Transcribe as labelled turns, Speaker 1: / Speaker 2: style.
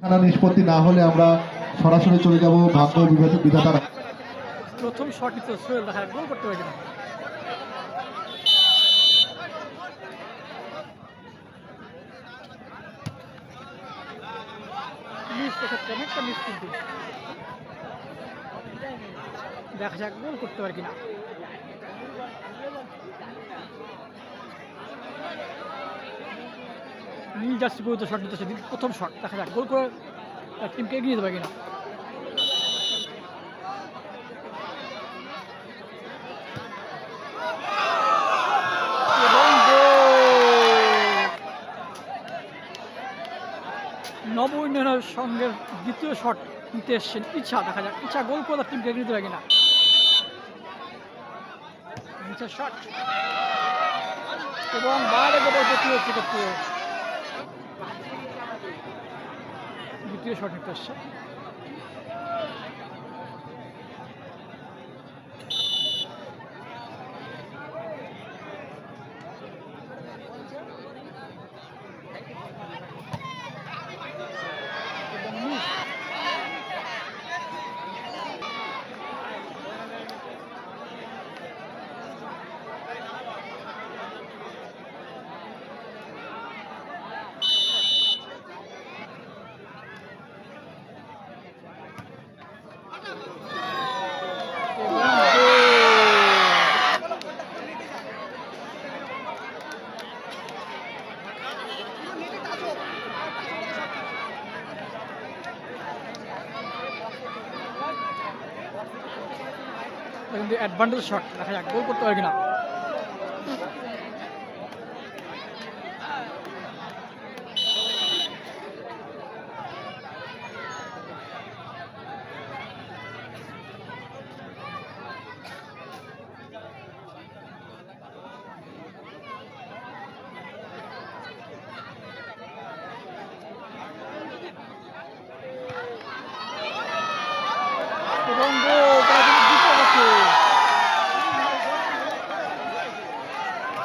Speaker 1: থানা নিষ্পত্তি না হলে আমরা সরাসরি চলে যাব ভাগ্য বিধাতা- বিধাতার।
Speaker 2: প্রথম শট নিতে সোহেল দেখা গোল করতে পারে কিন্তু। দেখা যাক, গোল করতে পারে কিনা। নীল জার্সি পর্যন্ত শট নিতেছে। প্রথম শট দেখা যাক। গোল করে টিমকে এগিয়ে যেতে পারে কিনা! নব উন্নয়নের সঙ্গে দ্বিতীয় শট নিতে এসছেন ইচ্ছা, দেখা যাক। ইচ্ছা গোল করে টিমকে এগিয়ে দিতে পারে কিনা শট এবং বাইরে গোবর দ্বিতীয় সেক্ষেত্রে দ্বিতীয় শট কিন্তু অ্যাডভান্টেজ শট দেখা যাক। গোল করতে পারে কিনা?